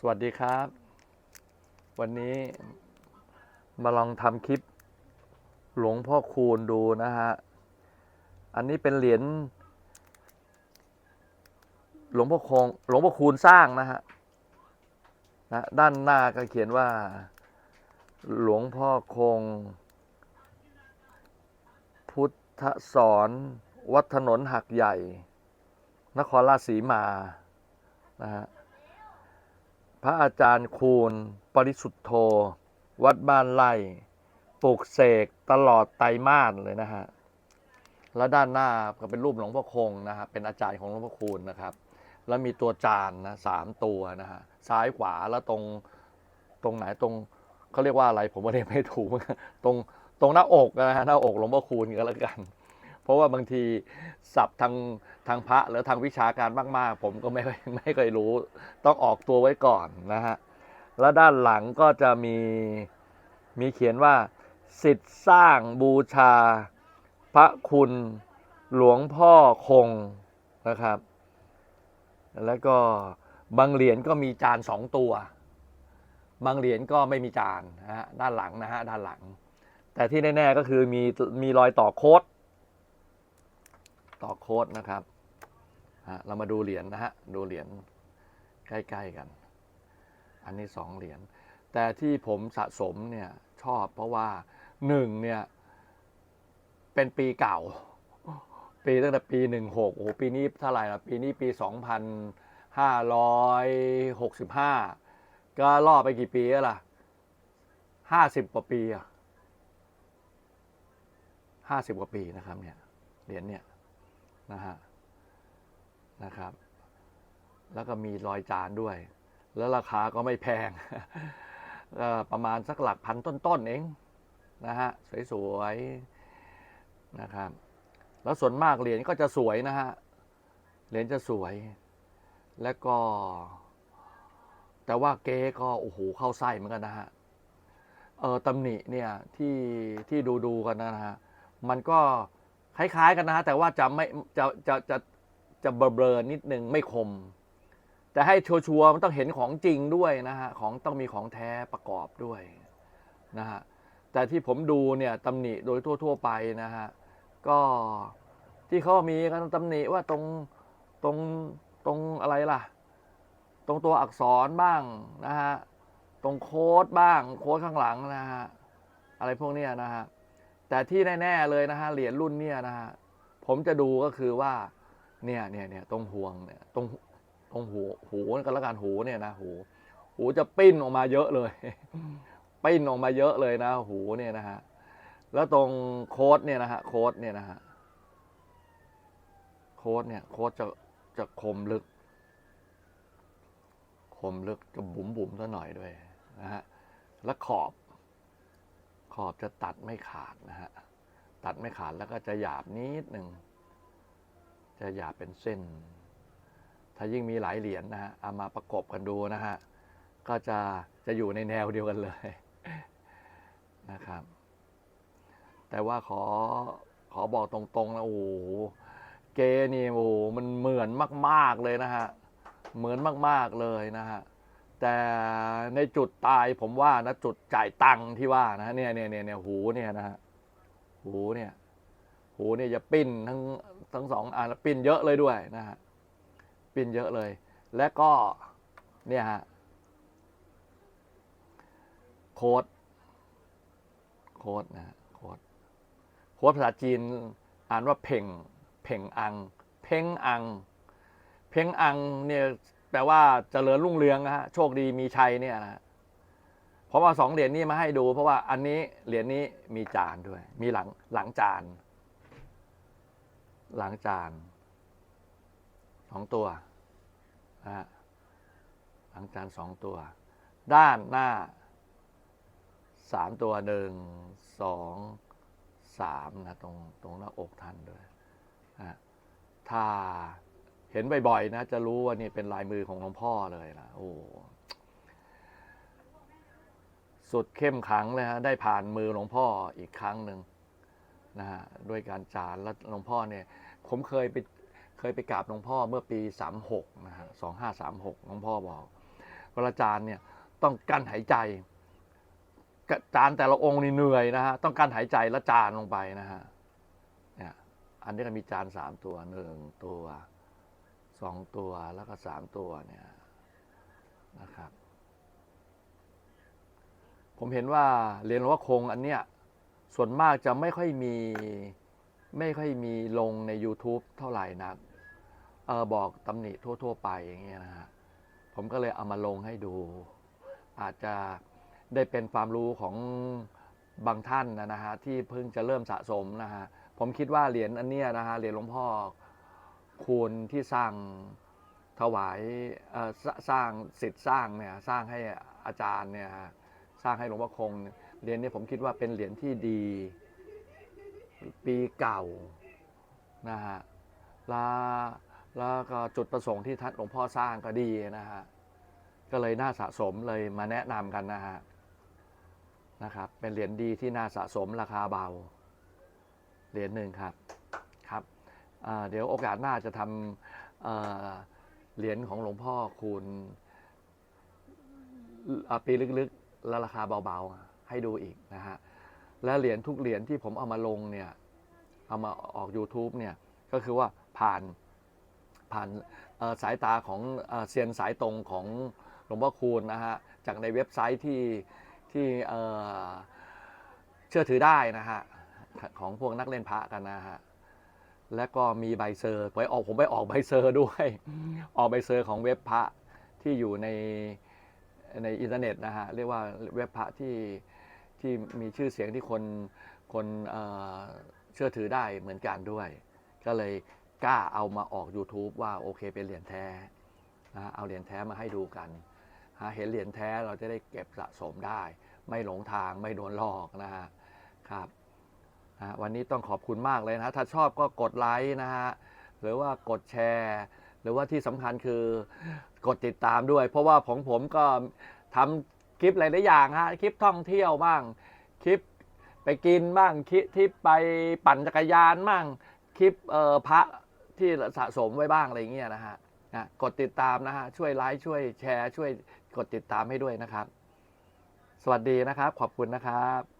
สวัสดีครับ วันนี้มาลองทำคลิปหลวงพ่อคูณดูนะฮะ อันนี้เป็นเหรียญหลวงพ่อคงหลวงพ่อคูณสร้างนะฮะนะด้านหน้าก็เขียนว่า หลวงพ่อคง พุทธสอนวัดถนนหักใหญ่ นครราชสีมานะฮะ พระอาจารย์คูณ ปริสุทธโธ วัดบ้านไร่ปลูกเสกตลอดไตรมาสเลยนะฮะ แล้วด้านหน้าก็เป็นรูปหลวงพ่อคงนะฮะ เป็นอาจารย์ของหลวงพ่อคูณนะครับ แล้วมีตัวจานนะสามตัวนะฮะ ซ้ายขวาแล้วตรงตรงไหนตรงเขาเรียกว่าอะไรผมก็เรียกไม่ถูก ตรงตรงหน้าอกนะฮะหน้าอกหลวงพ่อคูณก็แล้วกัน เพราะว่าบางทีศัพท์ทางทางพระหรือทางวิชาการมากๆ ผมก็ไม่ไม่เคยรู้ ต้องออกตัวไว้ก่อนนะฮะ แล้วด้านหลังก็จะมีมีเขียนว่า สิทธิ์สร้างบูชา พระคุณหลวงพ่อคงนะครับ แล้วก็บางเหรียญก็มีจานสองตัว บางเหรียญก็ไม่มีจานนะฮะด้านหลังนะฮะด้านหลัง แต่ที่แน่ๆก็คือมีมีรอยต่อโค้ด ต่อโค้ดนะครับเรามาดูเหรียญนะฮะ ดูเหรียญใกล้ๆกัน อันนี้สองเหรียญ แต่ที่ผมสะสมเนี่ยชอบเพราะว่าหนึ่งเนี่ยเป็นปีเก่า ปีตั้งแต่ปีหนึ่งหกโอ้ปีนี้เท่าไหร่ละปีนี้ปีสองพันห้าร้อยหกสิบห้าก็ล่อไปกี่ปีแล้วล่ะห้าสิบกว่าปีอะห้าสิบกว่าปีนะครับเนี่ยเหรียญเนี่ย นะฮะนะครับ แล้วก็มีรอยจานด้วย แล้วราคาก็ไม่แพงประมาณสักหลักพันต้นๆเองนะฮะสวยๆนะครับ แล้วส่วนมากเหรียญก็จะสวยนะฮะเหรียญจะสวย แล้วก็ แต่ว่าเก๊ก็โอ้โหเข้าไส้เหมือนกันนะฮะเออตำหนิเนี่ยที่ที่ดูดูๆกันนะฮะมันก็ คล้ายๆกันนะฮะแต่ว่าจะไม่จะจะจะจะเบลอๆนิดนึงไม่คม แต่ให้ชัวร์ๆมันต้องเห็นของจริงด้วยนะฮะของต้องมีของแท้ประกอบด้วยนะฮะแต่ที่ผมดูเนี่ยตำหนิโดยทั่ว ๆ ไปนะฮะก็ที่เขามีกันตำหนิว่าตรงตรงตรงอะไรล่ะ ตรงตัวอักษรบ้างนะฮะตรงโค้ดบ้างโค้ดข้างหลังนะฮะอะไรพวกนี้นะฮะ แต่ที่แน่ ๆเลยนะฮะเหรียญรุ่นเนี่ยนะฮะผมจะดูก็คือว่าเนี่ยเนี่ยเนี่ยตรงห่วงเนี่ยตรงตรงหูหูก็แล้วกันหูเนี่ยนะหูหูจะปิ้นออกมาเยอะเลย ปิ้นออกมาเยอะเลยนะหูเนี่ยนะฮะแล้วตรงโค้ดเนี่ยนะฮะโค้ดเนี่ยนะฮะโค้ดเนี่ยโค้ดจะจะคมลึก คมลึกจะบุ๋มบุ๋มซะหน่อยด้วยนะฮะแล้วขอบ อบจะตัดไม่ขาดนะฮะ ตัดไม่ขาดแล้วก็จะหยาบนิดหนึ่ง จะหยาบเป็นเส้น ถ้ายิ่งมีหลายเหรียญนะฮะ เอามาประกบกันดูนะฮะ ก็จะจะอยู่ในแนวเดียวกันเลยนะครับ แต่ว่าขอขอบอกตรงๆนะโอ้โหเกนี่โอ้โหมันเหมือนมาก ๆเลยนะฮะ เหมือนมาก ๆเลยนะฮะ แต่ในจุดตายผมว่านะจุดจ่ายตังค์ที่ว่านะเนี่ยเนี่ยเนี่ยเนี่ยหูเนี่ยนะฮะหูเนี่ยหูเนี่ยจะปิ้นทั้งทั้งสองอันปิ้นเยอะเลยด้วยนะฮะปิ้นเยอะเลย และก็เนี่ยฮะโค้ดโค้ดนะฮะโค้ดโค้ดภาษาจีนอ่านว่าเพ่งเพ่งอัง เพ่งอัง เพ่งอังเนี่ย แปลว่าเจริญรุ่งเรืองนะฮะโชคดีมีชัยเนี่ยนะเพราะว่าสองเหรียญนี้มาให้ดู เพราะว่าอันนี้เหรียญนี้มีจานด้วย มีหลังหลังจาน หลังจานสองตัวนะฮะหลังจานสองตัว ด้านหน้าสามตัวหนึ่งสองสามนะตรงตรงหน้าอกท่านด้วยนะฮะถ้า เห็นบ่อยๆนะ จะรู้ว่านี่เป็นลายมือของหลวงพ่อเลยนะโอ้สุดเข้มขังเลยฮะได้ผ่านมือหลวงพ่ออีกครั้งหนึ่งนะฮะด้วยการจานแล้วหลวงพ่อเนี่ย ผมเคยไปเคยไปกราบหลวงพ่อเมื่อปี36นะฮะ2536หกหลวงพ่อบอกเวลาจานเนี่ยต้องกั้นหายใจ จานแต่ละองค์นี่เหนื่อยนะฮะต้องกั้นหายใจแล้วจานลงไปนะฮะเนี่ยอันนี้ก็มีจานสามตัวหนึ่งตัว สองตัวแล้วก็สามตัวเนี่ยนะครับ ผมเห็นว่าเหรียญหลวงพ่อคงอันเนี้ยส่วนมากจะไม่ค่อยมีไม่ค่อยมีลงใน YouTube เท่าไหร่นักเออบอกตำหนิทั่ว ๆ ไปอย่างเงี้ยนะฮะผมก็เลยเอามาลงให้ดู อาจจะได้เป็นความรู้ของบางท่านนะนะฮะที่เพิ่งจะเริ่มสะสมนะฮะผมคิดว่าเหรียญอันเนี้ยนะฮะเหรียญหลวงพ่อ คูณที่สร้างถวายสร้างสิทธิ์สร้างเนี่ยสร้างให้อาจารย์เนี่ยสร้างให้หลวงพ่อคงเหรียญนี้ผมคิดว่าเป็นเหรียญที่ดี ปีเก่านะฮะแล้วแล้วก็จุดประสงค์ที่ท่านหลวงพ่อสร้างก็ดีนะฮะก็เลยน่าสะสมเลยมาแนะนำกันนะฮะนะครับเป็นเหรียญดีที่น่าสะสมราคาเบาเหรียญหนึ่งครับ เดี๋ยวโอกาสหน้าจะทำเหรียญของหลวงพ่อคูณปีลึกๆ แล้วราคาเบาๆ ให้ดูอีกนะฮะ และเหรียญทุกเหรียญที่ผมเอามาลงเนี่ย เอามาออก YouTube เนี่ย ก็คือว่าผ่านผ่านสายตาของเซียนสายตรงของหลวงพ่อคูณนะฮะ จากในเว็บไซต์ที่ที่เชื่อถือได้นะฮะ ของพวกนักเล่นพระกันนะฮะ และก็มีใบเซอร์ไปออกผมไปออกใบเซอร์ด้วย ออกใบเซอร์ของเว็บพระที่อยู่ในในอินเทอร์เน็ตนะฮะเรียกว่าเว็บพระที่ที่มีชื่อเสียงที่คนคนเอ่อเชื่อถือได้เหมือนกันด้วย ก็เลยกล้าเอามาออก YouTube ว่าโอเคเป็นเหรียญแท้นะฮะเอาเหรียญแท้มาให้ดูกันหาเห็นเหรียญแท้เราจะได้เก็บสะสมได้ ไม่หลงทางไม่โดนหลอกนะฮะครับ นะวันนี้ต้องขอบคุณมากเลยนะถ้าชอบก็กดไลค์นะฮะหรือว่ากดแชร์ หรือว่าที่สำคัญคือกดติดตามด้วย เพราะว่าของผมก็ทำคลิปหลายๆอย่างฮะคลิปท่องเที่ยวบ้างคลิปไปกินบ้างคลิปที่ไปปั่นจักรยานบ้างคลิปเอ่อพระที่สะสมไว้บ้างอะไรเงี้ยนะฮะนะกดติดตามนะฮะช่วยไลค์ช่วยแชร์ ช่วยกดติดตามให้ด้วยนะครับ สวัสดีนะครับ ขอบคุณนะครับ